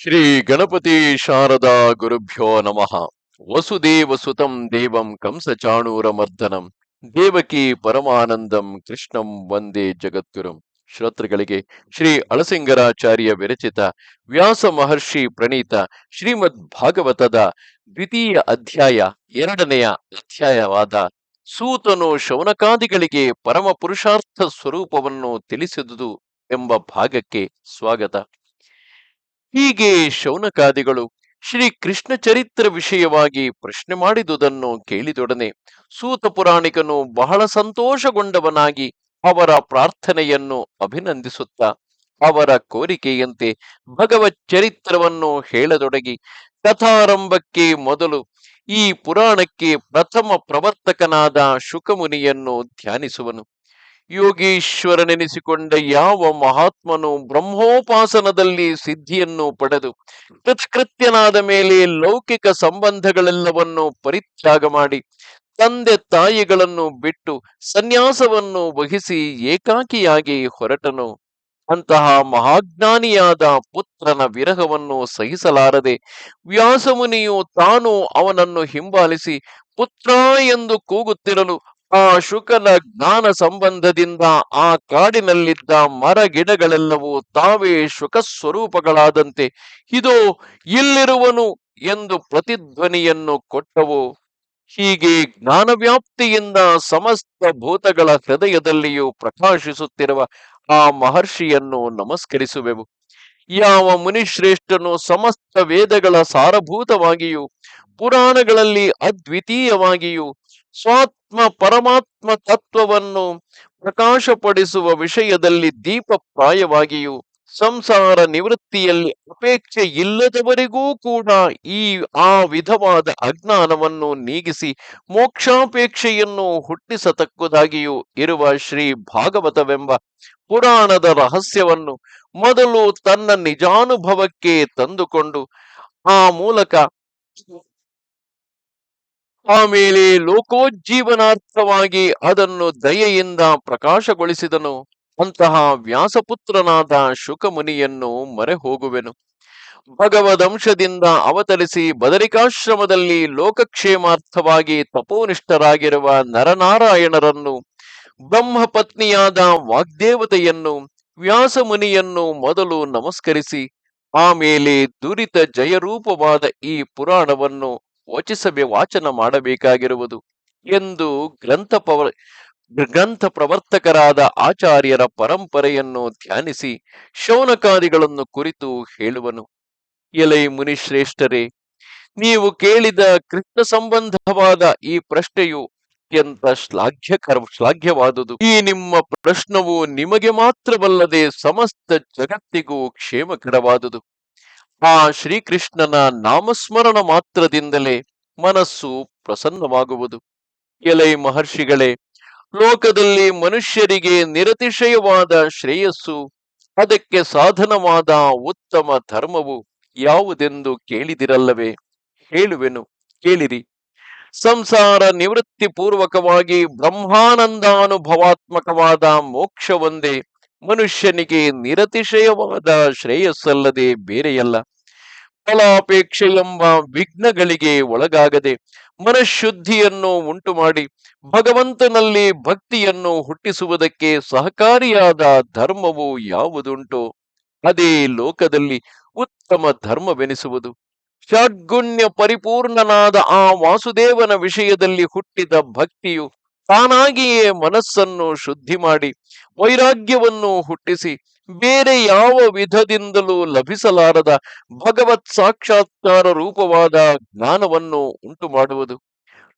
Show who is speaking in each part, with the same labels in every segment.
Speaker 1: ಶ್ರೀ ಗಣಪತಿ ಶಾರದಾ ಗುರುಭ್ಯೋ ನಮಃ. ವಸುದೇವ ಸುತಂ ದೇವಂ ಕಂಸಚಾಣೂರಮರ್ದನಂ. ದೇವಕಿ ಪರಮಾನಂದಂ ಕೃಷ್ಣಂ ವಂದೇ ಜಗದ್ಗುರುಂ. ಶ್ರೋತೃಗಳಿಗೆ ಶ್ರೀ ಅಳಸಿಂಗರಾಚಾರ್ಯ ವಿರಚಿತ ವ್ಯಾಸ ಮಹರ್ಷಿ ಪ್ರಣೀತ ಶ್ರೀಮದ್ ಭಾಗವತದ ದ್ವಿತೀಯ ಅಧ್ಯಾಯ ಎರಡನೆಯ ಅಧ್ಯಾಯವಾದ ಸೂತನು ಶೌನಕಾದಿಗಳಿಗೆ ಪರಮ ಪುರುಷಾರ್ಥ ಸ್ವರೂಪವನ್ನು ತಿಳಿಸಿದುದು ಎಂಬ ಭಾಗಕ್ಕೆ ಸ್ವಾಗತ. ಹೀಗೆ ಶೌನಕಾದಿಗಳು ಶ್ರೀ ಕೃಷ್ಣ ಚರಿತ್ರ ವಿಷಯವಾಗಿ ಪ್ರಶ್ನೆ ಮಾಡಿದುದನ್ನು ಕೇಳಿದೊಡನೆ ಸೂತ ಪುರಾಣಿಕನು ಬಹಳ ಸಂತೋಷಗೊಂಡವನಾಗಿ ಅವರ ಪ್ರಾರ್ಥನೆಯನ್ನು ಅಭಿನಂದಿಸುತ್ತಾ ಅವರ ಕೋರಿಕೆಯಂತೆ ಭಗವತ್ ಚರಿತ್ರವನ್ನು ಹೇಳದೊಡಗಿ ಕಥಾರಂಭಕ್ಕೆ ಮೊದಲು ಈ ಪುರಾಣಕ್ಕೆ ಪ್ರಥಮ ಪ್ರವರ್ತಕನಾದ ಶುಕಮುನಿಯನ್ನು ಧ್ಯಾನಿಸುವನು. ಯೋಗೀಶ್ವರನೆನಿಸಿಕೊಂಡ ಯಾವ ಮಹಾತ್ಮನು ಬ್ರಹ್ಮೋಪಾಸನದಲ್ಲಿ ಸಿದ್ಧಿಯನ್ನು ಪಡೆದು ಕೃತ್ಕೃತ್ಯನಾದ ಮೇಲೆ ಲೌಕಿಕ ಸಂಬಂಧಗಳೆಲ್ಲವನ್ನು ಪರಿತ್ಯಾಗ ಮಾಡಿ ತಂದೆ ತಾಯಿಗಳನ್ನು ಬಿಟ್ಟು ಸನ್ಯಾಸವನ್ನು ವಹಿಸಿ ಏಕಾಕಿಯಾಗಿ ಹೊರಟನು. ಅಂತಹ ಮಹಾಜ್ಞಾನಿಯಾದ ಪುತ್ರನ ವಿರಹವನ್ನು ಸಹಿಸಲಾರದೆ ವ್ಯಾಸಮುನಿಯು ತಾನು ಅವನನ್ನು ಹಿಂಬಾಲಿಸಿ ಪುತ್ರ ಎಂದು ಕೂಗುತ್ತಿರಲು ಆ ಶುಕನ ಜ್ಞಾನ ಸಂಬಂಧದಿಂದ ಆ ಕಾಡಿನಲ್ಲಿದ್ದ ಮರ ಗಿಡಗಳೆಲ್ಲವೂ ತಾವೇ ಶುಕ ಸ್ವರೂಪಗಳಾದಂತೆ, ಇದು, ಇಲ್ಲಿರುವನು ಎಂದು ಪ್ರತಿಧ್ವನಿಯನ್ನು ಕೊಟ್ಟವು. ಹೀಗೆ ಜ್ಞಾನವ್ಯಾಪ್ತಿಯಿಂದ ಸಮಸ್ತ ಭೂತಗಳ ಹೃದಯದಲ್ಲಿಯೂ ಪ್ರಕಾಶಿಸುತ್ತಿರುವ ಆ ಮಹರ್ಷಿಯನ್ನು ನಮಸ್ಕರಿಸುವೆವು. ಯಾವ ಮುನಿಶ್ರೇಷ್ಠನು ಸಮಸ್ತ ವೇದಗಳ ಸಾರಭೂತವಾಗಿಯೂ, ಪುರಾಣಗಳಲ್ಲಿ ಅದ್ವಿತೀಯವಾಗಿಯೂ ಸ್ವಾತ್ಮ ಪರಮಾತ್ಮ ತತ್ವವನ್ನು ಪ್ರಕಾಶಪಡಿಸುವ ವಿಷಯದಲ್ಲಿ ದೀಪಪ್ರಾಯವಾಗಿಯೂ, ಸಂಸಾರ ನಿವೃತ್ತಿಯಲ್ಲಿ ಅಪೇಕ್ಷೆ ಇಲ್ಲದವರಿಗೂ ಕೂಡ ಈ ಆ ವಿಧವಾದ ಅಜ್ಞಾನವನ್ನು ನೀಗಿಸಿ ಮೋಕ್ಷಾಪೇಕ್ಷೆಯನ್ನು ಹುಟ್ಟಿಸತಕ್ಕುದಾಗಿಯೂ ಇರುವ ಶ್ರೀ ಭಾಗವತವೆಂಬ ಪುರಾಣದ ರಹಸ್ಯವನ್ನು ಮೊದಲು ತನ್ನ ನಿಜಾನುಭವಕ್ಕೆ ತಂದುಕೊಂಡು, ಆ ಮೂಲಕ ಆಮೇಲೆ ಲೋಕೋಜ್ಜೀವನಾರ್ಥವಾಗಿ ಅದನ್ನು ದಯೆಯಿಂದ ಪ್ರಕಾಶಗೊಳಿಸಿದನು. ಅಂತಹ ವ್ಯಾಸಪುತ್ರನಾದ ಶುಕಮುನಿಯನ್ನು ಮರೆ ಹೋಗುವೆನು ಭಗವದಂಶದಿಂದ ಅವತರಿಸಿ ಬದರಿಕಾಶ್ರಮದಲ್ಲಿ ಲೋಕಕ್ಷೇಮಾರ್ಥವಾಗಿ ತಪೋನಿಷ್ಠರಾಗಿರುವ ನರನಾರಾಯಣರನ್ನು, ಬ್ರಹ್ಮಪತ್ನಿಯಾದ ವಾಗ್ದೇವತೆಯನ್ನು, ವ್ಯಾಸಮುನಿಯನ್ನು ಮೊದಲು ನಮಸ್ಕರಿಸಿ ಆಮೇಲೆ ದುರಿತ ಜಯರೂಪವಾದ ಈ ಪುರಾಣವನ್ನು ವಚಿಸಬೆ, ವಾಚನ ಮಾಡಬೇಕಾಗಿರುವುದು ಎಂದು ಗ್ರಂಥ ಗ್ರಂಥ ಪ್ರವರ್ತಕರಾದ ಆಚಾರ್ಯರ ಪರಂಪರೆಯನ್ನು ಧ್ಯಾನಿಸಿ ಶೌನಕಾದಿಗಳನ್ನು ಕುರಿತು ಹೇಳುವನು. ಎಲೈ ಮುನಿಶ್ರೇಷ್ಠರೇ, ನೀವು ಕೇಳಿದ ಕೃಷ್ಣ ಸಂಬಂಧವಾದ ಈ ಪ್ರಶ್ನೆಯು ಅತ್ಯಂತ ಶ್ಲಾಘ್ಯ ಶ್ಲಾಘ್ಯವಾದುದು. ಈ ನಿಮ್ಮ ಪ್ರಶ್ನವು ನಿಮಗೆ ಮಾತ್ರವಲ್ಲದೆ ಸಮಸ್ತ ಜಗತ್ತಿಗೂ ಕ್ಷೇಮಕರವಾದುದು. ಆ ಶ್ರೀಕೃಷ್ಣನ ನಾಮಸ್ಮರಣ ಮಾತ್ರದಿಂದಲೇ ಮನಸ್ಸು ಪ್ರಸನ್ನವಾಗುವುದು. ಎಲೈ ಮಹರ್ಷಿಗಳೇ, ಲೋಕದಲ್ಲಿ ಮನುಷ್ಯರಿಗೆ ನಿರತಿಶಯವಾದ ಶ್ರೇಯಸ್ಸು, ಅದಕ್ಕೆ ಸಾಧನವಾದ ಉತ್ತಮ ಧರ್ಮವು ಯಾವುದೆಂದು ಕೇಳಿದಿರಲ್ಲವೇ? ಹೇಳುವೆನು, ಕೇಳಿರಿ. ಸಂಸಾರ ನಿವೃತ್ತಿ ಪೂರ್ವಕವಾಗಿ ಬ್ರಹ್ಮಾನಂದಾನುಭವಾತ್ಮಕವಾದ ಮೋಕ್ಷವೊಂದೇ ಮನುಷ್ಯನಿಗೆ ನಿರತಿಶಯವಾದ ಶ್ರೇಯಸ್ಸಲ್ಲದೆ ಬೇರೆಯಲ್ಲ. ಫಲಾಪೇಕ್ಷೆ ಎಂಬ ವಿಘ್ನಗಳಿಗೆ ಒಳಗಾಗದೆ ಮನಃಶುದ್ಧಿಯನ್ನು ಉಂಟು ಮಾಡಿ ಭಗವಂತನಲ್ಲಿ ಭಕ್ತಿಯನ್ನು ಹುಟ್ಟಿಸುವುದಕ್ಕೆ ಸಹಕಾರಿಯಾದ ಧರ್ಮವು ಯಾವುದುಂಟು ಅದೇ ಲೋಕದಲ್ಲಿ ಉತ್ತಮ ಧರ್ಮವೆನಿಸುವುದು. ಷಡ್ಗುಣ್ಯ ಪರಿಪೂರ್ಣನಾದ ಆ ವಾಸುದೇವನ ವಿಷಯದಲ್ಲಿ ಹುಟ್ಟಿದ ಭಕ್ತಿಯು ತಾನಾಗಿಯೇ ಮನಸ್ಸನ್ನು ಶುದ್ಧಿ ಮಾಡಿ, ವೈರಾಗ್ಯವನ್ನು ಹುಟ್ಟಿಸಿ, ಬೇರೆ ಯಾವ ವಿಧದಿಂದಲೂ ಲಭಿಸಲಾರದ ಭಗವತ್ ಸಾಕ್ಷಾತ್ಕಾರ ರೂಪವಾದ ಜ್ಞಾನವನ್ನು ಉಂಟು ಮಾಡುವುದು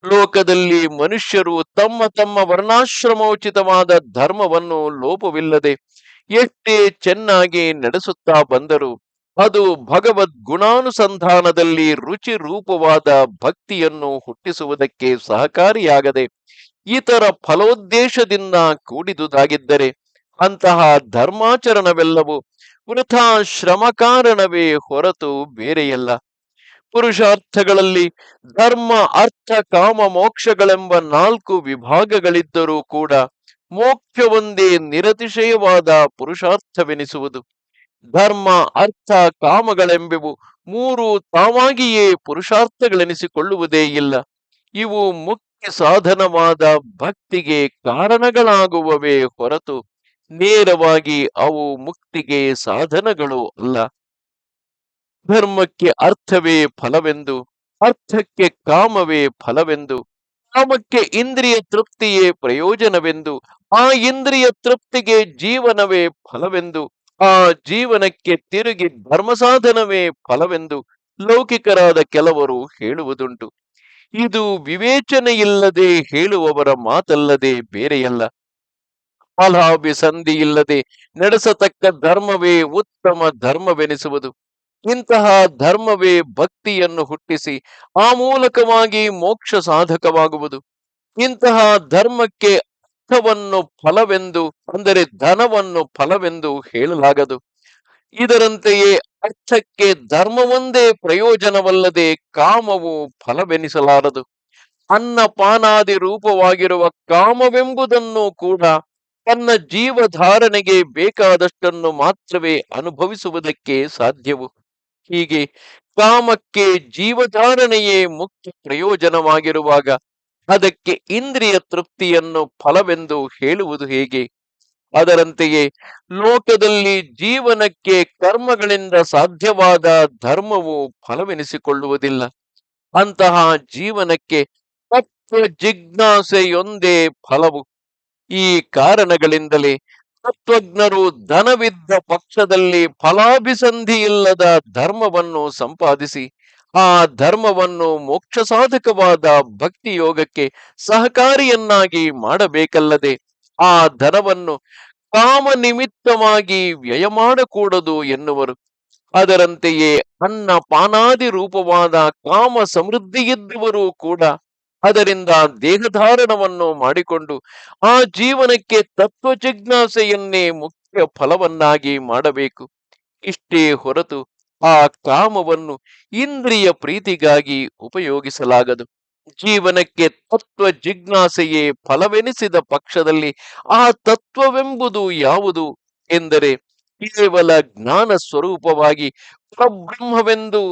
Speaker 1: ಲೋಕದಲ್ಲಿ ಮನುಷ್ಯರು ತಮ್ಮ ತಮ್ಮ ವರ್ಣಾಶ್ರಮೋಚಿತವಾದ ಧರ್ಮವನ್ನು ಲೋಪವಿಲ್ಲದೆ ಎಷ್ಟೇ ಚೆನ್ನಾಗಿ ನಡೆಸುತ್ತಾ ಬಂದರು, ಅದು ಭಗವದ್ ಗುಣಾನುಸಂಧಾನದಲ್ಲಿ ರುಚಿ ರೂಪವಾದ ಭಕ್ತಿಯನ್ನು ಹುಟ್ಟಿಸುವುದಕ್ಕೆ ಸಹಕಾರಿಯಾಗದೆ ಇತರ ಫಲೋದ್ದೇಶದಿಂದ ಕೂಡಿದುದಾಗಿದ್ದರೆ ಅಂತಹ ಧರ್ಮಾಚರಣವೆಲ್ಲವೂ ವೃಥಾ ಶ್ರಮ ಕಾರಣವೇ ಹೊರತು ಬೇರೆಯಲ್ಲ. ಪುರುಷಾರ್ಥಗಳಲ್ಲಿ ಧರ್ಮ, ಅರ್ಥ, ಕಾಮ, ಮೋಕ್ಷಗಳೆಂಬ ನಾಲ್ಕು ವಿಭಾಗಗಳಿದ್ದರೂ ಕೂಡ ಮೋಕ್ಷವೊಂದೇ ನಿರತಿಶಯವಾದ ಪುರುಷಾರ್ಥವೆನಿಸುವುದು. ಧರ್ಮ, ಅರ್ಥ, ಕಾಮಗಳೆಂಬೆವು ಮೂರು ತಾವಾಗಿಯೇ ಪುರುಷಾರ್ಥಗಳೆನಿಸಿಕೊಳ್ಳುವುದೇ ಇಲ್ಲ. ಇವು ಮುಖ್ಯ ಸಾಧನವಾದ ಭಕ್ತಿಗೆ ಕಾರಣಗಳಾಗುವವೇ ಹೊರತು ನೇರವಾಗಿ ಅವು ಮುಕ್ತಿಗೆ ಸಾಧನಗಳು ಅಲ್ಲ. ಧರ್ಮಕ್ಕೆ ಅರ್ಥವೇ ಫಲವೆಂದು, ಅರ್ಥಕ್ಕೆ ಕಾಮವೇ ಫಲವೆಂದು, ಕಾಮಕ್ಕೆ ಇಂದ್ರಿಯ ತೃಪ್ತಿಯೇ ಪ್ರಯೋಜನವೆಂದು, ಆ ಇಂದ್ರಿಯ ತೃಪ್ತಿಗೆ ಜೀವನವೇ ಫಲವೆಂದು, ಆ ಜೀವನಕ್ಕೆ ತಿರುಗಿ ಧರ್ಮ ಸಾಧನವೇ ಫಲವೆಂದು ಲೌಕಿಕರಾದ ಕೆಲವರು ಹೇಳುವುದುಂಟು. ಇದು ವಿವೇಚನೆಯಿಲ್ಲದೆ ಹೇಳುವವರ ಮಾತಲ್ಲದೆ ಬೇರೆಯಲ್ಲ. ಫಲಾಭಿಸಂಧಿ ಇಲ್ಲದೆ ನಡೆಸತಕ್ಕ ಧರ್ಮವೇ ಉತ್ತಮ ಧರ್ಮವೆನಿಸುವುದು. ಇಂತಹ ಧರ್ಮವೇ ಭಕ್ತಿಯನ್ನು ಹುಟ್ಟಿಸಿ ಆ ಮೂಲಕವಾಗಿ ಮೋಕ್ಷ ಸಾಧಕವಾಗುವುದು. ಇಂತಹ ಧರ್ಮಕ್ಕೆ ಅರ್ಥವನ್ನು ಫಲವೆಂದು, ಅಂದರೆ ಧನವನ್ನು ಫಲವೆಂದು ಹೇಳಲಾಗದು. ಇದರಂತೆಯೇ ಅರ್ಥಕ್ಕೆ ಧರ್ಮವೊಂದೇ ಪ್ರಯೋಜನವಲ್ಲದೆ ಕಾಮವು ಫಲವೆನಿಸಲಾರದು. ಅನ್ನ ಪಾನಾದಿ ರೂಪವಾಗಿರುವ ಕಾಮವೆಂಬುದನ್ನು ಕೂಡ ತನ್ನ ಜೀವಧಾರಣೆಗೆ ಬೇಕಾದಷ್ಟನ್ನು ಮಾತ್ರವೇ ಅನುಭವಿಸುವುದಕ್ಕೆ ಸಾಧ್ಯವು. ಹೀಗೆ ಕಾಮಕ್ಕೆ ಜೀವಧಾರಣೆಯೇ ಮುಖ್ಯ ಪ್ರಯೋಜನವಾಗಿರುವಾಗ ಅದಕ್ಕೆ ಇಂದ್ರಿಯ ತೃಪ್ತಿಯನ್ನು ಫಲವೆಂದು ಹೇಳುವುದು ಹೇಗೆ? ಅದರಂತೆಯೇ ಲೋಕದಲ್ಲಿ ಜೀವನಕ್ಕೆ ಕರ್ಮಗಳಿಂದ ಸಾಧ್ಯವಾದ ಧರ್ಮವು ಫಲವೆನಿಸಿಕೊಳ್ಳುವುದಿಲ್ಲ. ಅಂತಹ ಜೀವನಕ್ಕೆ ತತ್ವ ಜಿಜ್ಞಾಸೆಯೊಂದೇ ಫಲವು. ಈ ಕಾರಣಗಳಿಂದಲೇ ತತ್ವಜ್ಞರು ಧನವಿದ್ದ ಪಕ್ಷದಲ್ಲಿ ಫಲಾಭಿಸಂಧಿ ಇಲ್ಲದ ಧರ್ಮವನ್ನು ಸಂಪಾದಿಸಿ, ಆ ಧರ್ಮವನ್ನು ಮೋಕ್ಷ ಸಾಧಕವಾದ ಭಕ್ತಿ ಯೋಗಕ್ಕೆ ಸಹಕಾರಿಯನ್ನಾಗಿ ಮಾಡಬೇಕಲ್ಲದೆ ಆ ಧನವನ್ನು ಕಾಮ ನಿಮಿತ್ತವಾಗಿ ವ್ಯಯ ಮಾಡಕೂಡದು ಎನ್ನುವರು. ಅದರಂತೆಯೇ ಅನ್ನ ಪಾನಾದಿ ರೂಪವಾದ ಕಾಮ ಸಮೃದ್ಧಿಯಿದ್ದವರು ಕೂಡ ಅದರಿಂದ ದೇಹಧಾರಣವನ್ನು ಮಾಡಿಕೊಂಡು ಆ ಜೀವನಕ್ಕೆ ತತ್ವ ಜಿಜ್ಞಾಸೆಯನ್ನೇ ಮುಖ್ಯ ಫಲವನ್ನಾಗಿ ಮಾಡಬೇಕು. ಇಷ್ಟೇ ಹೊರತು ಆ ಕಾಮವನ್ನು ಇಂದ್ರಿಯ ಪ್ರೀತಿಗಾಗಿ ಉಪಯೋಗಿಸಲಾಗದು. ಜೀವನಕ್ಕೆ ತತ್ವ ಜಿಜ್ಞಾಸೆಯೇ ಫಲವೆನಿಸಿದ ಪಕ್ಷದಲ್ಲಿ ಆ ತತ್ವವೆಂಬುದು ಯಾವುದು ಎಂದರೆ ಕೇವಲ ಜ್ಞಾನ ಸ್ವರೂಪವಾಗಿ ಪರಬ್ರಹ್ಮವೆಂದು,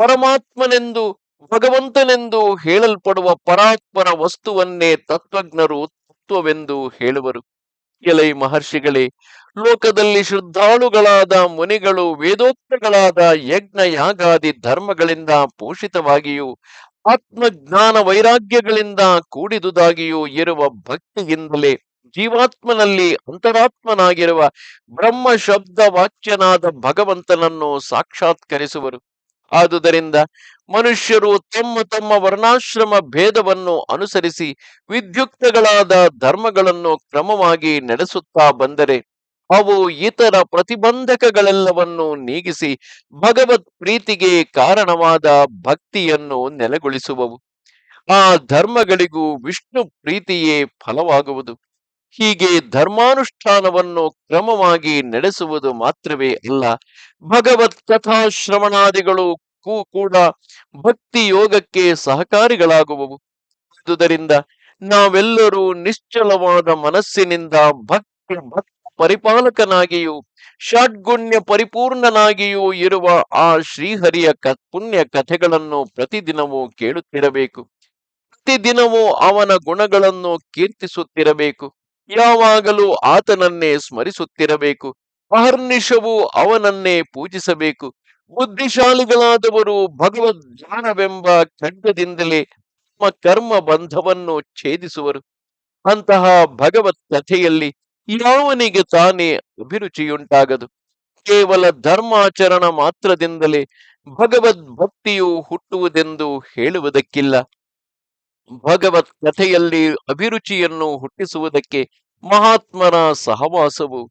Speaker 1: ಪರಮಾತ್ಮನೆಂದು, ಭಗವಂತನೆಂದು ಹೇಳಲ್ಪಡುವ ಪರಾತ್ಮರ ವಸ್ತುವನ್ನೇ ತತ್ವಜ್ಞರು ತತ್ವವೆಂದು ಹೇಳುವರು. ಎಲೈ ಮಹರ್ಷಿಗಳೇ, ಲೋಕದಲ್ಲಿ ಶ್ರದ್ಧಾಳುಗಳಾದ ಮುನಿಗಳು ವೇದೋಕ್ತಗಳಾದ ಯಜ್ಞ ಯಾಗಾದಿ ಧರ್ಮಗಳಿಂದ ಪೋಷಿತವಾಗಿಯೂ ಆತ್ಮಜ್ಞಾನ ವೈರಾಗ್ಯಗಳಿಂದ ಕೂಡಿದುದಾಗಿಯೂ ಇರುವ ಭಕ್ತಿಯಿಂದಲೇ ಜೀವಾತ್ಮನಲ್ಲಿ ಅಂತರಾತ್ಮನಾಗಿರುವ ಬ್ರಹ್ಮ ಶಬ್ದ ವಾಚ್ಯನಾದ ಭಗವಂತನನ್ನು ಸಾಕ್ಷಾತ್ಕರಿಸುವರು. ಆದುದರಿಂದ ಮನುಷ್ಯರು ತಮ್ಮ ತಮ್ಮ ವರ್ಣಾಶ್ರಮ ಭೇದವನ್ನು ಅನುಸರಿಸಿ ವಿದ್ಯುಕ್ತಗಳಾದ ಧರ್ಮಗಳನ್ನು ಕ್ರಮವಾಗಿ ನಡೆಸುತ್ತಾ ಬಂದರೆ ಅವು ಇತರ ಪ್ರತಿಬಂಧಕಗಳೆಲ್ಲವನ್ನು ನೀಗಿಸಿ ಭಗವತ್ ಪ್ರೀತಿಗೆ ಕಾರಣವಾದ ಭಕ್ತಿಯನ್ನು ನೆಲೆಗೊಳಿಸುವವು. ಆ ಧರ್ಮಗಳಿಗೂ ವಿಷ್ಣು ಪ್ರೀತಿಯೇ ಫಲವಾಗುವುದು. ಹೀಗೆ ಧರ್ಮಾನುಷ್ಠಾನವನ್ನು ಕ್ರಮವಾಗಿ ನಡೆಸುವುದು ಮಾತ್ರವೇ ಅಲ್ಲ, ಭಗವತ್ ಕಥಾ ಶ್ರವಣಾದಿಗಳು ಕೂಡ ಭಕ್ತಿ ಯೋಗಕ್ಕೆ ಸಹಕಾರಿಗಳಾಗುವವು. ಆದುದರಿಂದ ನಾವೆಲ್ಲರೂ ನಿಶ್ಚಲವಾದ ಮನಸ್ಸಿನಿಂದ ಭಕ್ತಿ ಭಕ್ತ ಪರಿಪಾಲಕನಾಗಿಯೂ, ಷಡ್ಗುಣ್ಯ ಪರಿಪೂರ್ಣನಾಗಿಯೂ ಇರುವ ಆ ಶ್ರೀಹರಿಯ ಕ, ಪುಣ್ಯ ಕಥೆಗಳನ್ನು ಪ್ರತಿದಿನವೂ ಕೇಳುತ್ತಿರಬೇಕು. ಪ್ರತಿದಿನವೂ ಅವನ ಗುಣಗಳನ್ನು ಕೀರ್ತಿಸುತ್ತಿರಬೇಕು. ಯಾವಾಗಲೂ ಆತನನ್ನೇ ಸ್ಮರಿಸುತ್ತಿರಬೇಕು. ಅಹರ್ನಿಶವೂ ಅವನನ್ನೇ ಪೂಜಿಸಬೇಕು. ಬುದ್ಧಿಶಾಲಿಗಳಾದವರು ಭಗವದ್ ಜ್ಞಾನವೆಂಬ ಖಡ್ಗದಿಂದಲೇ ತಮ್ಮ ಕರ್ಮ ಬಂಧವನ್ನು ಛೇದಿಸುವರು. ಅಂತಹ ಭಗವತ್ ಕಥೆಯಲ್ಲಿ ಯಾವನಿಗೆ ತಾನೇ ಅಭಿರುಚಿಯುಂಟಾಗದು? ಕೇವಲ ಧರ್ಮಾಚರಣ ಮಾತ್ರದಿಂದಲೇ ಭಗವದ್ ಭಕ್ತಿಯು ಹುಟ್ಟುವುದೆಂದು ಹೇಳುವುದಕ್ಕಿಲ್ಲ. ಭಗವತ್ ಕಥೆಯಲ್ಲಿ ಅಭಿರುಚಿಯನ್ನು ಹುಟ್ಟಿಸುವುದಕ್ಕೆ ಮಹಾತ್ಮರ ಸಹವಾಸವು,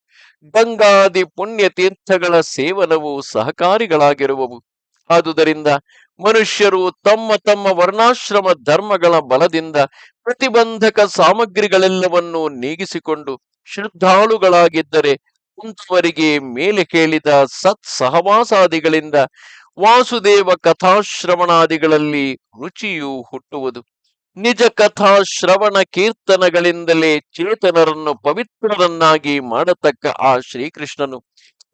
Speaker 1: ಗಂಗಾದಿ ಪುಣ್ಯ ತೀರ್ಥಗಳ ಸೇವನವು ಸಹಕಾರಿಗಳಾಗಿರುವವು. ಆದುದರಿಂದ ಮನುಷ್ಯರು ತಮ್ಮ ತಮ್ಮ ವರ್ಣಾಶ್ರಮ ಧರ್ಮಗಳ ಬಲದಿಂದ ಪ್ರತಿಬಂಧಕ ಸಾಮಗ್ರಿಗಳೆಲ್ಲವನ್ನೂ ನೀಗಿಸಿಕೊಂಡು ಶ್ರದ್ಧಾಳುಗಳಾಗಿದ್ದರೆ ಕುಂತುವರಿಗೆ ಮೇಲೆ ಕೇಳಿದ ಸತ್ ಸಹವಾಸಾದಿಗಳಿಂದ ವಾಸುದೇವ ಕಥಾಶ್ರವಣಾದಿಗಳಲ್ಲಿ ರುಚಿಯು ಹುಟ್ಟುವುದು. ನಿಜ ಕಥಾ ಶ್ರವಣ ಕೀರ್ತನಗಳಿಂದಲೇ ಚೇತನರನ್ನು ಪವಿತ್ರರನ್ನಾಗಿ ಮಾಡತಕ್ಕ ಆ ಶ್ರೀಕೃಷ್ಣನು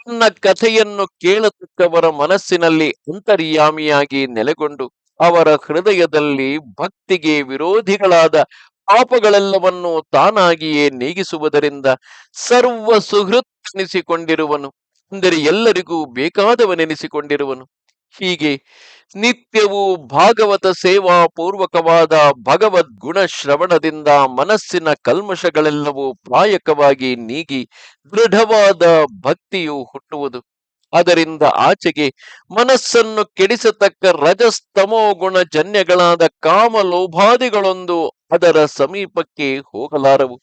Speaker 1: ತನ್ನ ಕಥೆಯನ್ನು ಕೇಳತಕ್ಕವರ ಮನಸ್ಸಿನಲ್ಲಿ ಅಂತರ್ಯಾಮಿಯಾಗಿ ನೆಲೆಗೊಂಡು ಅವರ ಹೃದಯದಲ್ಲಿ ಭಕ್ತಿಗೆ ವಿರೋಧಿಗಳಾದ ಪಾಪಗಳೆಲ್ಲವನ್ನು ತಾನಾಗಿಯೇ ನೀಗಿಸುವುದರಿಂದ ಸರ್ವ ಸುಹೃತ್ನಿಸಿಕೊಂಡಿರುವನು ಅಂದರೆ ಎಲ್ಲರಿಗೂ ಬೇಕಾದವನೆನಿಸಿಕೊಂಡಿರುವನು. ಹೀಗೆ ನಿತ್ಯವೂ ಭಾಗವತ ಸೇವಾ ಪೂರ್ವಕವಾದ ಭಗವದ್ ಗುಣ ಶ್ರವಣದಿಂದ ಮನಸ್ಸಿನ ಕಲ್ಮಶಗಳೆಲ್ಲವೂ ಪ್ರಾಯಕವಾಗಿ ನೀಗಿ ದೃಢವಾದ ಭಕ್ತಿಯು ಹುಟ್ಟುವುದು. ಅದರಿಂದ ಆಚೆಗೆ ಮನಸ್ಸನ್ನು ಕೆಡಿಸತಕ್ಕ ರಜಸ್ತಮೋ ಗುಣ ಜನ್ಯಗಳಾದ ಕಾಮ ಲೋಭಾದಿಗಳೊಂದು ಅದರ ಸಮೀಪಕ್ಕೆ ಹೋಗಲಾರವು.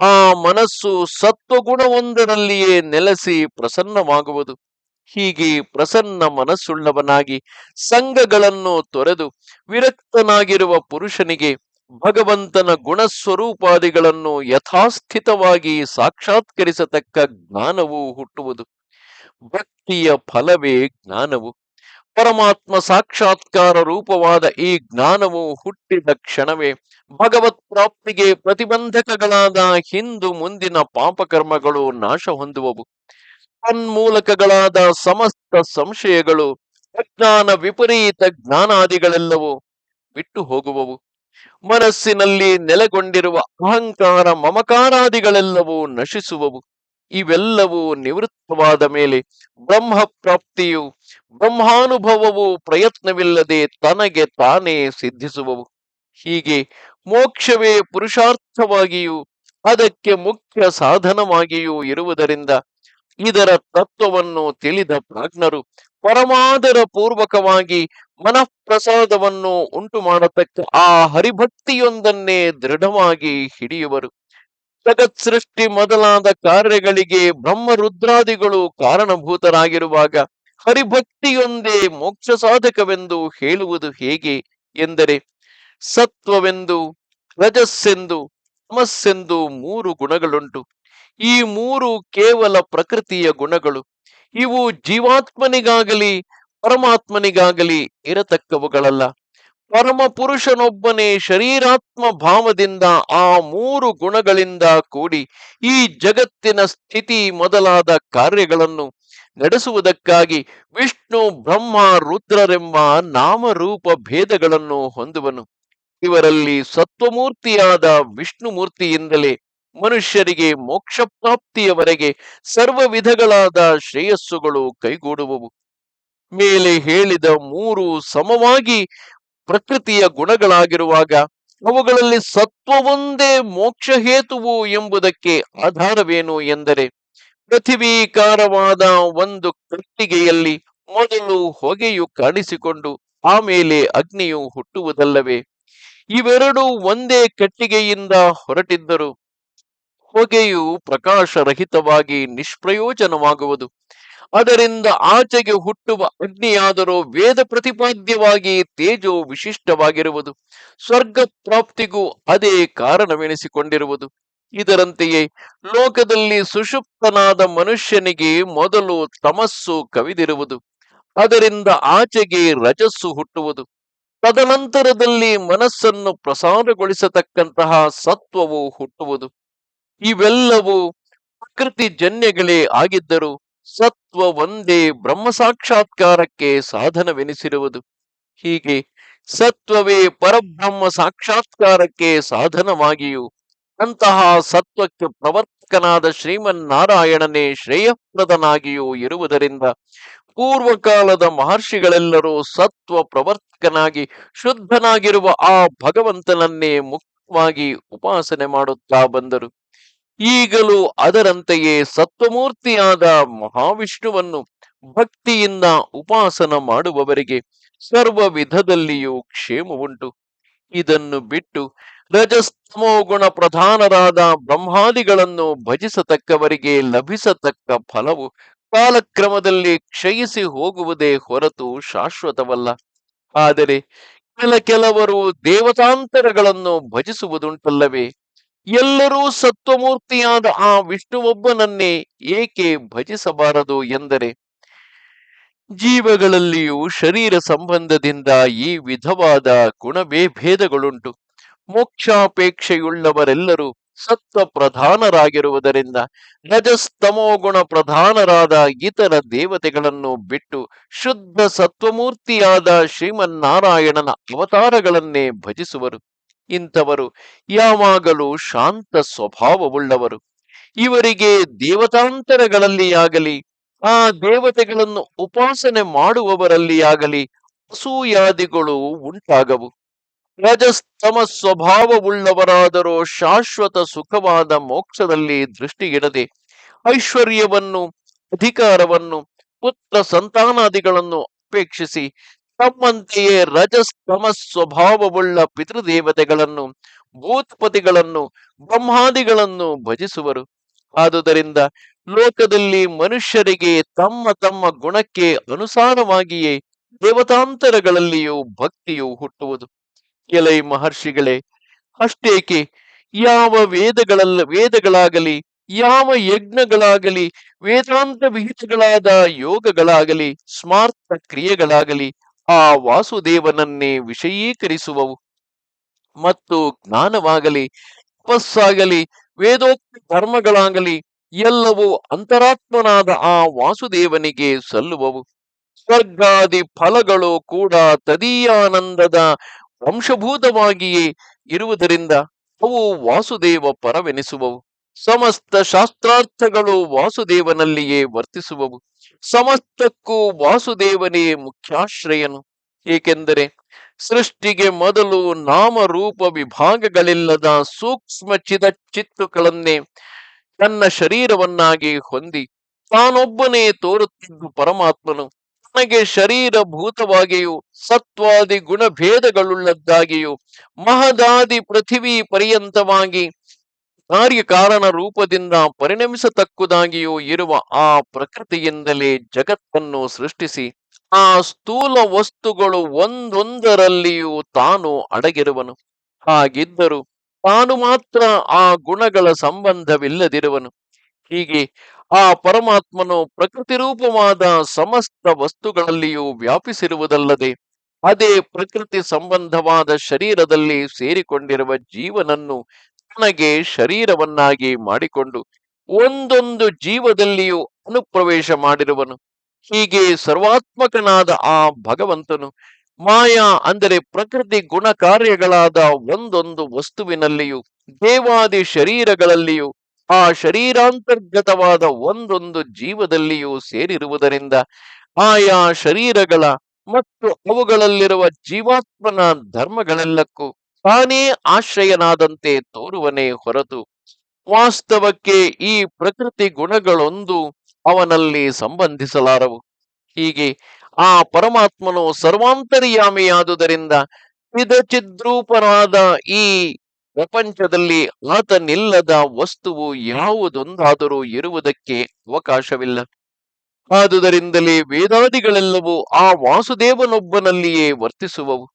Speaker 1: ಆ ಮನಸ್ಸು ಸತ್ವಗುಣವೊಂದರಲ್ಲಿಯೇ ನೆಲೆಸಿ ಪ್ರಸನ್ನವಾಗುವುದು. ಹೀಗೆ ಪ್ರಸನ್ನ ಮನಸ್ಸುಳ್ಳವನಾಗಿ ಸಂಘಗಳನ್ನು ತೊರೆದು ವಿರಕ್ತನಾಗಿರುವ ಪುರುಷನಿಗೆ ಭಗವಂತನ ಗುಣಸ್ವರೂಪಾದಿಗಳನ್ನು ಯಥಾಸ್ಥಿತವಾಗಿ ಸಾಕ್ಷಾತ್ಕರಿಸತಕ್ಕ ಜ್ಞಾನವು ಹುಟ್ಟುವುದು. ಭಕ್ತಿಯ ಫಲವೇ ಜ್ಞಾನವು. ಪರಮಾತ್ಮ ಸಾಕ್ಷಾತ್ಕಾರ ರೂಪವಾದ ಈ ಜ್ಞಾನವು ಹುಟ್ಟಿದ ಕ್ಷಣವೇ. ಭಗವತ್ ಪ್ರಾಪ್ತಿಗೆ ಪ್ರತಿಬಂಧಕಗಳಾದ ಹಿಂದು ಮುಂದಿನ ಪಾಪಕರ್ಮಗಳು ನಾಶ ಹೊಂದುವವು. ತನ್ಮೂಲಕಗಳಾದ ಸಮಸ್ತ ಸಂಶಯಗಳು, ಅಜ್ಞಾನ ವಿಪರೀತ ಜ್ಞಾನಾದಿಗಳೆಲ್ಲವೂ ಬಿಟ್ಟು ಹೋಗುವವು ಮನಸ್ಸಿನಲ್ಲಿ ನೆಲೆಗೊಂಡಿರುವ ಅಹಂಕಾರ ಮಮಕಾರಾದಿಗಳೆಲ್ಲವೂ ನಶಿಸುವವು. ಇವೆಲ್ಲವೂ ನಿವೃತ್ತವಾದ ಮೇಲೆ ಬ್ರಹ್ಮ ಪ್ರಾಪ್ತಿಯು ಬ್ರಹ್ಮಾನುಭವವು ಪ್ರಯತ್ನವಿಲ್ಲದೆ ತನಗೆ ತಾನೇ ಸಿದ್ಧಿಸುವವು. ಹೀಗೆ ಮೋಕ್ಷವೇ ಪುರುಷಾರ್ಥವಾಗಿಯೂ, ಅದಕ್ಕೆ ಮುಖ್ಯ ಸಾಧನವಾಗಿಯೂ ಇರುವುದರಿಂದ ಇದರ ತತ್ವವನ್ನು ತಿಳಿದ ಪ್ರಾಜ್ಞರು ಪರಮಾದರ ಪೂರ್ವಕವಾಗಿ ಮನಃಪ್ರಸಾದವನ್ನು ಉಂಟು ಮಾಡತಕ್ಕ ಆ ಹರಿಭಕ್ತಿಯೊಂದನ್ನೇ ದೃಢವಾಗಿ ಹಿಡಿಯುವರು. ಜಗತ್ ಸೃಷ್ಟಿ ಮೊದಲಾದ ಕಾರ್ಯಗಳಿಗೆ ಬ್ರಹ್ಮ ರುದ್ರಾದಿಗಳು ಕಾರಣಭೂತರಾಗಿರುವಾಗ ಹರಿಭಕ್ತಿಯೊಂದೇ ಮೋಕ್ಷ ಸಾಧಕವೆಂದು ಹೇಳುವುದು ಹೇಗೆ ಎಂದರೆ ಸತ್ವವೆಂದು, ರಜಸ್ಸೆಂದು, ತಮಸ್ಸೆಂದು ಮೂರು ಗುಣಗಳುಂಟು. ಈ ಮೂರು ಕೇವಲ ಪ್ರಕೃತಿಯ ಗುಣಗಳು. ಇವು ಜೀವಾತ್ಮನಿಗಾಗಲಿ, ಪರಮಾತ್ಮನಿಗಾಗಲಿ ಇರತಕ್ಕವುಗಳಲ್ಲ. ಪರಮ ಪುರುಷನೊಬ್ಬನೇ ಶರೀರಾತ್ಮ ಭಾವದಿಂದ ಆ ಮೂರು ಗುಣಗಳಿಂದ ಕೂಡಿ ಈ ಜಗತ್ತಿನ ಸ್ಥಿತಿ ಮೊದಲಾದ ಕಾರ್ಯಗಳನ್ನು ನಡೆಸುವುದಕ್ಕಾಗಿ ವಿಷ್ಣು, ಬ್ರಹ್ಮ, ರುದ್ರರೆಂಬ ನಾಮರೂಪ ಭೇದಗಳನ್ನು ಹೊಂದುವನು. ಇವರಲ್ಲಿ ಸತ್ವಮೂರ್ತಿಯಾದ ವಿಷ್ಣು ಮೂರ್ತಿಯಿಂದಲೇ ಮನುಷ್ಯರಿಗೆ ಮೋಕ್ಷ ಪ್ರಾಪ್ತಿಯವರೆಗೆ ಸರ್ವ ವಿಧಗಳಾದ ಶ್ರೇಯಸ್ಸುಗಳು ಕೈಗೂಡುವವು. ಮೇಲೆ ಹೇಳಿದ ಮೂರು ಸಮವಾಗಿ ಪ್ರಕೃತಿಯ ಗುಣಗಳಾಗಿರುವಾಗ ಅವುಗಳಲ್ಲಿ ಸತ್ವವೊಂದೇ ಮೋಕ್ಷ ಹೇತುವು ಎಂಬುದಕ್ಕೆ ಆಧಾರವೇನು ಎಂದರೆ ಪೃಥಿವೀಕಾರವಾದ ಒಂದು ಕಟ್ಟಿಗೆಯಲ್ಲಿ ಮೊದಲು ಹೊಗೆಯು ಕಾಣಿಸಿಕೊಂಡು ಆಮೇಲೆ ಅಗ್ನಿಯು ಹುಟ್ಟುವುದಲ್ಲವೇ? ಇವೆರಡು ಒಂದೇ ಕಟ್ಟಿಗೆಯಿಂದ ಹೊರಟಿದ್ದರು ಹೊಗೆಯು ಪ್ರಕಾಶರಹಿತವಾಗಿ ನಿಷ್ಪ್ರಯೋಜನವಾಗುವುದು. ಅದರಿಂದ ಆಚೆಗೆ ಹುಟ್ಟುವ ಅಗ್ನಿಯಾದರೂ ವೇದ ಪ್ರತಿಪಾದ್ಯವಾಗಿ ತೇಜೋ ವಿಶಿಷ್ಟವಾಗಿರುವುದು. ಸ್ವರ್ಗ ಪ್ರಾಪ್ತಿಗೂ ಅದೇ ಕಾರಣವೆನಿಸಿಕೊಂಡಿರುವುದು. ಇದರಂತೆಯೇ ಲೋಕದಲ್ಲಿ ಸುಷುಪ್ತನಾದ ಮನುಷ್ಯನಿಗೆ ಮೊದಲು ತಮಸ್ಸು ಕವಿದಿರುವುದು. ಅದರಿಂದ ಆಚೆಗೆ ರಜಸ್ಸು ಹುಟ್ಟುವುದು. ತದನಂತರದಲ್ಲಿ ಮನಸ್ಸನ್ನು ಪ್ರಸಾರಗೊಳಿಸತಕ್ಕಂತಹ ಸತ್ವವು ಹುಟ್ಟುವುದು. ಇವೆಲ್ಲವೂ ಪ್ರಕೃತಿ ಜನ್ಯಗಳೇ ಆಗಿದ್ದರೂ ಸತ್ವ ಒಂದೇ ಬ್ರಹ್ಮ ಸಾಕ್ಷಾತ್ಕಾರಕ್ಕೆ ಸಾಧನವೆನಿಸಿರುವುದು. ಹೀಗೆ ಸತ್ವವೇ ಪರಬ್ರಹ್ಮ ಸಾಕ್ಷಾತ್ಕಾರಕ್ಕೆ ಸಾಧನವಾಗಿಯೂ, ಅಂತಹ ಸತ್ವಕ್ಕೆ ಪ್ರವರ್ತಕನಾದ ಶ್ರೀಮನ್ನಾರಾಯಣನೇ ಶ್ರೇಯಪ್ರದನಾಗಿಯೂ ಇರುವುದರಿಂದ ಪೂರ್ವಕಾಲದ ಮಹರ್ಷಿಗಳೆಲ್ಲರೂ ಸತ್ವ ಪ್ರವರ್ತಕನಾಗಿ ಶುದ್ಧನಾಗಿರುವ ಆ ಭಗವಂತನನ್ನೇ ಮುಖ್ಯವಾಗಿ ಉಪಾಸನೆ ಮಾಡುತ್ತಾ ಬಂದರು. ಈಗಲೂ ಅದರಂತೆಯೇ ಸತ್ವಮೂರ್ತಿಯಾದ ಮಹಾವಿಷ್ಣುವನ್ನು ಭಕ್ತಿಯಿಂದ ಉಪಾಸನ ಮಾಡುವವರಿಗೆ ಸರ್ವ ವಿಧದಲ್ಲಿಯೂ ಕ್ಷೇಮವುಂಟು. ಇದನ್ನು ಬಿಟ್ಟು ರಜಸ್ತಮೋ ಗುಣ ಪ್ರಧಾನರಾದ ಬ್ರಹ್ಮಾದಿಗಳನ್ನು ಭಜಿಸತಕ್ಕವರಿಗೆ ಲಭಿಸತಕ್ಕ ಫಲವು ಕಾಲಕ್ರಮದಲ್ಲಿ ಕ್ಷಯಿಸಿ ಹೋಗುವುದೇ ಹೊರತು ಶಾಶ್ವತವಲ್ಲ. ಆದರೆ ಕೆಲ ಕೆಲವರು ದೇವತಾಂತರಗಳನ್ನು ಭಜಿಸುವುದುಂಟಲ್ಲವೇ? ಎಲ್ಲರೂ ಸತ್ವಮೂರ್ತಿಯಾದ ಆ ವಿಷ್ಣುವೊಬ್ಬನನ್ನೇ ಏಕೆ ಭಜಿಸಬಾರದು ಎಂದರೆ, ಜೀವಗಳಲ್ಲಿಯೂ ಶರೀರ ಸಂಬಂಧದಿಂದ ಈ ವಿಧವಾದ ಗುಣವೇ ಭೇದಗಳುಂಟು ಮೋಕ್ಷಾಪೇಕ್ಷೆಯುಳ್ಳವರೆಲ್ಲರೂ ಸತ್ವ ಪ್ರಧಾನರಾಗಿರುವುದರಿಂದ ರಜಸ್ತಮೋ ಗುಣ ಪ್ರಧಾನರಾದ ಇತರ ದೇವತೆಗಳನ್ನು ಬಿಟ್ಟು ಶುದ್ಧ ಸತ್ವಮೂರ್ತಿಯಾದ ಶ್ರೀಮನ್ನಾರಾಯಣನ ಅವತಾರಗಳನ್ನೇ ಭಜಿಸುವರು. ಇಂಥವರು. ಯಾವಾಗಲೂ ಶಾಂತ ಸ್ವಭಾವವುಳ್ಳವರು. ಇವರಿಗೆ ದೇವತಾಂತರಗಳಲ್ಲಿಯಾಗಲಿ ಆ ದೇವತೆಗಳನ್ನು ಉಪಾಸನೆ ಮಾಡುವವರಲ್ಲಿಯಾಗಲಿ ಅಸೂಯಾದಿಗಳು ಉಂಟಾಗವು. ರಜಸ್ತಮ ಸ್ವಭಾವವುಳ್ಳವರಾದರೂ ಶಾಶ್ವತ ಸುಖವಾದ ಮೋಕ್ಷದಲ್ಲಿ ದೃಷ್ಟಿಗಿಡದೆ ಐಶ್ವರ್ಯವನ್ನು, ಅಧಿಕಾರವನ್ನು, ಪುತ್ರ ಸಂತಾನಾದಿಗಳನ್ನು ಅಪೇಕ್ಷಿಸಿ ತಮ್ಮಂತೆಯೇ ರಜಸ್ತಮ ಸ್ವಭಾವವುಳ್ಳ ಪಿತೃದೇವತೆಗಳನ್ನು, ಭೂತಪತಿಗಳನ್ನು, ಬ್ರಹ್ಮಾದಿಗಳನ್ನು ಭಜಿಸುವರು. ಆದುದರಿಂದ ಲೋಕದಲ್ಲಿ ಮನುಷ್ಯರಿಗೆ ತಮ್ಮ ತಮ್ಮ ಗುಣಕ್ಕೆ ಅನುಸಾರವಾಗಿಯೇ ದೇವತಾಂತರಗಳಲ್ಲಿಯೂ ಭಕ್ತಿಯು ಹುಟ್ಟುವುದು. ಕೆಲೈ ಮಹರ್ಷಿಗಳೇ, ಅಷ್ಟೇಕೆ? ಯಾವ ವೇದಗಳಲ್ಲ ವೇದಗಳಾಗಲಿ, ಯಾವ ಯಜ್ಞಗಳಾಗಲಿ, ವೇದಾಂತ ವಿಹಿತಗಳಾದ ಯೋಗಗಳಾಗಲಿ, ಸ್ಮಾರ್ಥ ಕ್ರಿಯೆಗಳಾಗಲಿ ಆ ವಾಸುದೇವನನ್ನೇ ವಿಷಯೀಕರಿಸುವವು. ಮತ್ತು ಜ್ಞಾನವಾಗಲಿ, ತಪಸ್ಸಾಗಲಿ, ವೇದೋಕ್ತ ಧರ್ಮಗಳಾಗಲಿ, ಎಲ್ಲವೂ ಅಂತರಾತ್ಮನಾದ ಆ ವಾಸುದೇವನಿಗೆ ಸಲ್ಲುವವು. ಸ್ವರ್ಗಾದಿ ಫಲಗಳು ಕೂಡ ತದೀಯಾನಂದದ ವಂಶಭೂತವಾಗಿಯೇ ಇರುವುದರಿಂದ ಅವು ವಾಸುದೇವ ಪರವೆನಿಸುವವು. ಸಮಸ್ತ ಶಾಸ್ತ್ರಾರ್ಥಗಳು ವಾಸುದೇವನಲ್ಲಿಯೇ ವರ್ತಿಸುವವು. ಸಮಸ್ತಕ್ಕೂ ವಾಸುದೇವನೇ ಮುಖ್ಯಾಶ್ರಯನು. ಏಕೆಂದರೆ ಸೃಷ್ಟಿಗೆ ಮೊದಲು ನಾಮರೂಪ ವಿಭಾಗಗಳಿಲ್ಲದ ಸೂಕ್ಷ್ಮ ಚಿದ ಚಿತ್ತುಗಳನ್ನೇ ತನ್ನ ಶರೀರವನ್ನಾಗಿ ಹೊಂದಿ ತಾನೊಬ್ಬನೇ ತೋರುತ್ತಿದ್ದು ಪರಮಾತ್ಮನು. ತನಗೆ ಶರೀರ ಭೂತವಾಗಿಯೂ ಸತ್ವಾದಿ ಗುಣಭೇದಗಳುಳ್ಳದ್ದಾಗಿಯೂ ಮಹದಾದಿ ಪೃಥಿವಿ ಪರ್ಯಂತವಾಗಿ ಕಾರ್ಯಕಾರಣ ರೂಪದಿಂದ ಪರಿಣಮಿಸತಕ್ಕುದಾಗಿಯೂ ಇರುವ ಆ ಪ್ರಕೃತಿಯಿಂದಲೇ ಜಗತ್ತನ್ನು ಸೃಷ್ಟಿಸಿ, ಆ ಸ್ಥೂಲ ವಸ್ತುಗಳು ಒಂದೊಂದರಲ್ಲಿಯೂ ತಾನು ಅಡಗಿರುವನು. ಹಾಗಿದ್ದರೂ ತಾನು ಮಾತ್ರ ಆ ಗುಣಗಳ ಸಂಬಂಧವಿಲ್ಲದಿರುವನು. ಹೀಗೆ ಆ ಪರಮಾತ್ಮನು ಪ್ರಕೃತಿ ರೂಪವಾದ ಸಮಸ್ತ ವಸ್ತುಗಳಲ್ಲಿಯೂ ವ್ಯಾಪಿಸಿರುವುದಲ್ಲದೆ, ಅದೇ ಪ್ರಕೃತಿ ಸಂಬಂಧವಾದ ಶರೀರದಲ್ಲಿ ಸೇರಿಕೊಂಡಿರುವ ಜೀವನನ್ನು ತನಗೆ ಶರೀರವನ್ನಾಗಿ ಮಾಡಿಕೊಂಡು ಒಂದೊಂದು ಜೀವದಲ್ಲಿಯೂ ಅನುಪ್ರವೇಶ ಮಾಡಿರುವನು. ಹೀಗೆ ಸರ್ವಾತ್ಮಕನಾದ ಆ ಭಗವಂತನು ಮಾಯಾ ಅಂದರೆ ಪ್ರಕೃತಿ ಗುಣ ಕಾರ್ಯಗಳಾದ ಒಂದೊಂದು ವಸ್ತುವಿನಲ್ಲಿಯೂ ದೇವಾದಿ ಶರೀರಗಳಲ್ಲಿಯೂ ಆ ಶರೀರಾಂತರ್ಗತವಾದ ಒಂದೊಂದು ಜೀವದಲ್ಲಿಯೂ ಸೇರಿರುವುದರಿಂದ ಆಯಾ ಶರೀರಗಳ ಮತ್ತು ಅವುಗಳಲ್ಲಿರುವ ಜೀವಾತ್ಮನ ಧರ್ಮಗಳೆಲ್ಲಕ್ಕೂ ತಾನೇ ಆಶ್ರಯನಾದಂತೆ ತೋರುವನೇ ಹೊರತು ವಾಸ್ತವಕ್ಕೆ ಈ ಪ್ರಕೃತಿ ಗುಣಗಳೊಂದು ಅವನಲ್ಲಿ ಸಂಬಂಧಿಸಲಾರವು. ಹೀಗೆ ಆ ಪರಮಾತ್ಮನು ಸರ್ವಾಂತರ್ಯಾಮಿಯಾದುದರಿಂದ ಚಿದ್ರೂಪನಾದ ಈ ಪ್ರಪಂಚದಲ್ಲಿ ಆತನಿಲ್ಲದ ವಸ್ತುವು ಯಾವುದೊಂದಾದರೂ ಇರುವುದಕ್ಕೆ ಅವಕಾಶವಿಲ್ಲ. ಆದುದರಿಂದಲೇ ವೇದಾದಿಗಳೆಲ್ಲವೂ ಆ ವಾಸುದೇವನೊಬ್ಬನಲ್ಲಿಯೇ ವರ್ತಿಸುವವು.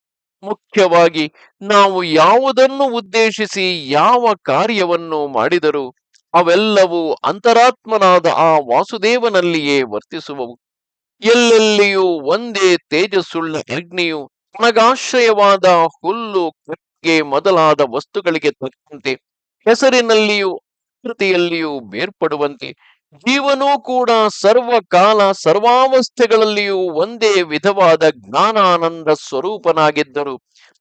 Speaker 1: ಮುಖ್ಯವಾಗಿ ನಾವು ಯಾವುದನ್ನು ಉದ್ದೇಶಿಸಿ ಯಾವ ಕಾರ್ಯವನ್ನು ಮಾಡಿದರೂ ಅವೆಲ್ಲವೂ ಅಂತರಾತ್ಮನಾದ ಆ ವಾಸುದೇವನಲ್ಲಿಯೇ ವರ್ತಿಸುವವು. ಎಲ್ಲೆಲ್ಲಿಯೂ ಒಂದೇ ತೇಜಸ್ಸುಳ್ಳ ಅಗ್ನಿಯು ತನಗಾಶ್ರಯವಾದ ಹುಲ್ಲು, ಕಟ್ಟಿಗೆ ಮೊದಲಾದ ವಸ್ತುಗಳಿಗೆ ತಕ್ಕಂತೆ ಹೆಸರಿನಲ್ಲಿಯೂ ಕೃತಿಯಲ್ಲಿಯೂ ಬೇರ್ಪಡುವಂತೆ ಜೀವನೂ ಕೂಡ ಸರ್ವಕಾಲ ಸರ್ವಾವಸ್ಥೆಗಳಲ್ಲಿಯೂ ಒಂದೇ ವಿಧವಾದ ಜ್ಞಾನಾನಂದ ಸ್ವರೂಪನಾಗಿದ್ದರು.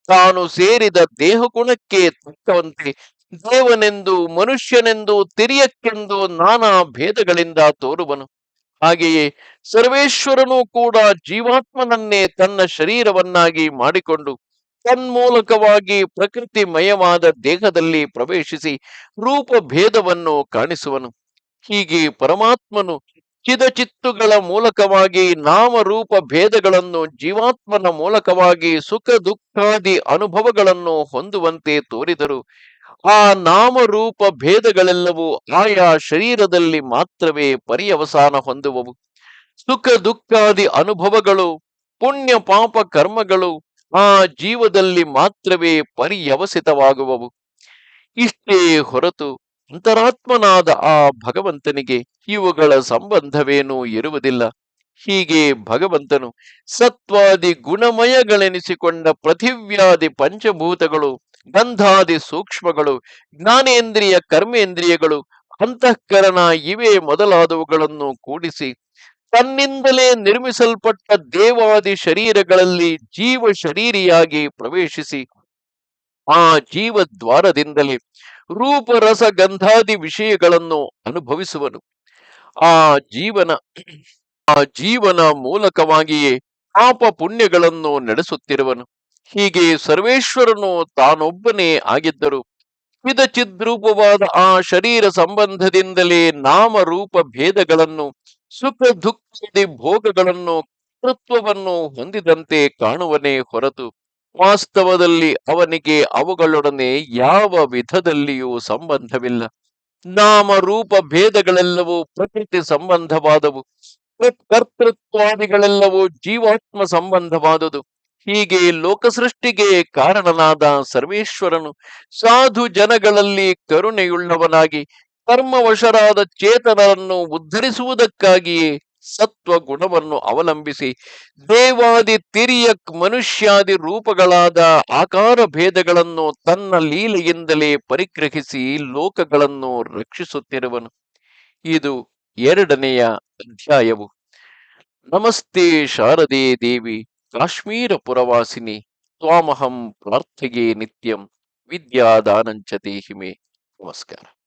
Speaker 1: ತಾನು ಸೇರಿದ ದೇಹಗುಣಕ್ಕೆ ತಕ್ಕವಂತೆ ದೇವನೆಂದು, ಮನುಷ್ಯನೆಂದು, ತಿರಿಯಕ್ಕೆಂದು ನಾನಾ ಭೇದಗಳಿಂದ ತೋರುವನು. ಹಾಗೆಯೇ ಸರ್ವೇಶ್ವರನು ಕೂಡ ಜೀವಾತ್ಮನನ್ನೇ ತನ್ನ ಶರೀರವನ್ನಾಗಿ ಮಾಡಿಕೊಂಡು ತನ್ಮೂಲಕವಾಗಿ ಪ್ರಕೃತಿಮಯವಾದ ದೇಹದಲ್ಲಿ ಪ್ರವೇಶಿಸಿ ರೂಪ ಭೇದವನ್ನು ಕಾಣಿಸುವನು. ಹೀಗೆ ಪರಮಾತ್ಮನು ಚಿದಚಿತ್ತುಗಳ ಮೂಲಕವಾಗಿ ನಾಮರೂಪ ಭೇದಗಳನ್ನು ಜೀವಾತ್ಮನ ಮೂಲಕವಾಗಿ ಸುಖ ದುಃಖಾದಿ ಅನುಭವಗಳನ್ನು ಹೊಂದುವಂತೆ ತೋರಿದರು. ಆ ನಾಮರೂಪ ಭೇದಗಳೆಲ್ಲವೂ ಆಯಾ ಶರೀರದಲ್ಲಿ ಮಾತ್ರವೇ ಪರ್ಯವಸಾನ ಹೊಂದುವವು. ಸುಖ ದುಃಖಾದಿ ಅನುಭವಗಳು, ಪುಣ್ಯ ಪಾಪ ಕರ್ಮಗಳು ಆ ಜೀವದಲ್ಲಿ ಮಾತ್ರವೇ ಪರ್ಯವಸಿತವಾಗುವವು. ಇಷ್ಟೇ ಹೊರತು ಅಂತರಾತ್ಮನಾದ ಆ ಭಗವಂತನಿಗೆ ಇವುಗಳ ಸಂಬಂಧವೇನೂ ಇರುವುದಿಲ್ಲ. ಹೀಗೆ ಭಗವಂತನು ಸತ್ವಾದಿ ಗುಣಮಯಗಳೆನಿಸಿಕೊಂಡ ಪೃಥಿವ್ಯಾದಿ ಪಂಚಭೂತಗಳು, ಗಂಧಾದಿ ಸೂಕ್ಷ್ಮಗಳು, ಜ್ಞಾನೇಂದ್ರಿಯ ಕರ್ಮೇಂದ್ರಿಯಗಳು, ಅಂತಃಕರಣ ಇವೇ ಮೊದಲಾದವುಗಳನ್ನು ಕೂಡಿಸಿ ತನ್ನಿಂದಲೇ ನಿರ್ಮಿಸಲ್ಪಟ್ಟ ದೇವಾದಿ ಶರೀರಗಳಲ್ಲಿ ಜೀವ ಶರೀರಿಯಾಗಿ ಪ್ರವೇಶಿಸಿ ಆ ಜೀವದ್ವಾರದಿಂದಲೇ ರೂಪ ರಸ ಗಂಧಾದಿ ವಿಷಯಗಳನ್ನು ಅನುಭವಿಸುವನು. ಆ ಜೀವನ ಆ ಜೀವನ ಮೂಲಕವಾಗಿಯೇ ಪಾಪ ಪುಣ್ಯಗಳನ್ನು ನಡೆಸುತ್ತಿರುವನು. ಹೀಗೆ ಸರ್ವೇಶ್ವರನು ತಾನೊಬ್ಬನೇ ಆಗಿದ್ದರು ಚಿದ್ರೂಪವಾದ ಆ ಶರೀರ ಸಂಬಂಧದಿಂದಲೇ ನಾಮ ರೂಪ ಭೇದಗಳನ್ನು, ಸುಖ ದುಃಖದಿ ಭೋಗಗಳನ್ನು ಕೃತ್ವವನ್ನು ಹೊಂದಿದಂತೆ ಕಾಣುವನೇ ಹೊರತು ವಾಸ್ತವದಲ್ಲಿ ಅವನಿಗೆ ಅವುಗಳೊಡನೆ ಯಾವ ವಿಧದಲ್ಲಿಯೂ ಸಂಬಂಧವಿಲ್ಲ. ನಾಮ ರೂಪ ಭೇದಗಳೆಲ್ಲವೂ ಪ್ರಕೃತಿ ಸಂಬಂಧವಾದವು. ಕರ್ತೃತ್ವಾದಿಗಳೆಲ್ಲವೂ ಜೀವಾತ್ಮ ಸಂಬಂಧವಾದುದು. ಹೀಗೆ ಲೋಕಸೃಷ್ಟಿಗೆ ಕಾರಣನಾದ ಸರ್ವೇಶ್ವರನು ಸಾಧು ಜನಗಳಲ್ಲಿ ಕರುಣೆಯುಳ್ಳವನಾಗಿ, ಕರ್ಮವಶರಾದ ಚೇತನರನ್ನು ಉದ್ಧರಿಸುವುದಕ್ಕಾಗಿಯೇ ಸತ್ವ ಗುಣವನ್ನು ಅವಲಂಬಿಸಿ ದೇವಾದಿ ತಿರಿಯಕ್ ಮನುಷ್ಯಾದಿ ರೂಪಗಳಾದ ಆಕಾರ ಭೇದಗಳನ್ನು ತನ್ನ ಲೀಲೆಯಿಂದಲೇ ಪರಿಗ್ರಹಿಸಿ ಲೋಕಗಳನ್ನು ರಕ್ಷಿಸುತ್ತಿರುವನು. ಇದು ಎರಡನೆಯ ಅಧ್ಯಾಯವು. ನಮಸ್ತೆ ಶಾರದೆ ದೇವಿ, ಕಾಶ್ಮೀರ ಪುರವಾಸಿನಿ, ತ್ವಾಮಹಂ ಪ್ರಾರ್ಥೆಯೇ ನಿತ್ಯಂ, ವಿದ್ಯಾದಾನಂಚ ದೇಹಿಮೆ. ನಮಸ್ಕಾರ.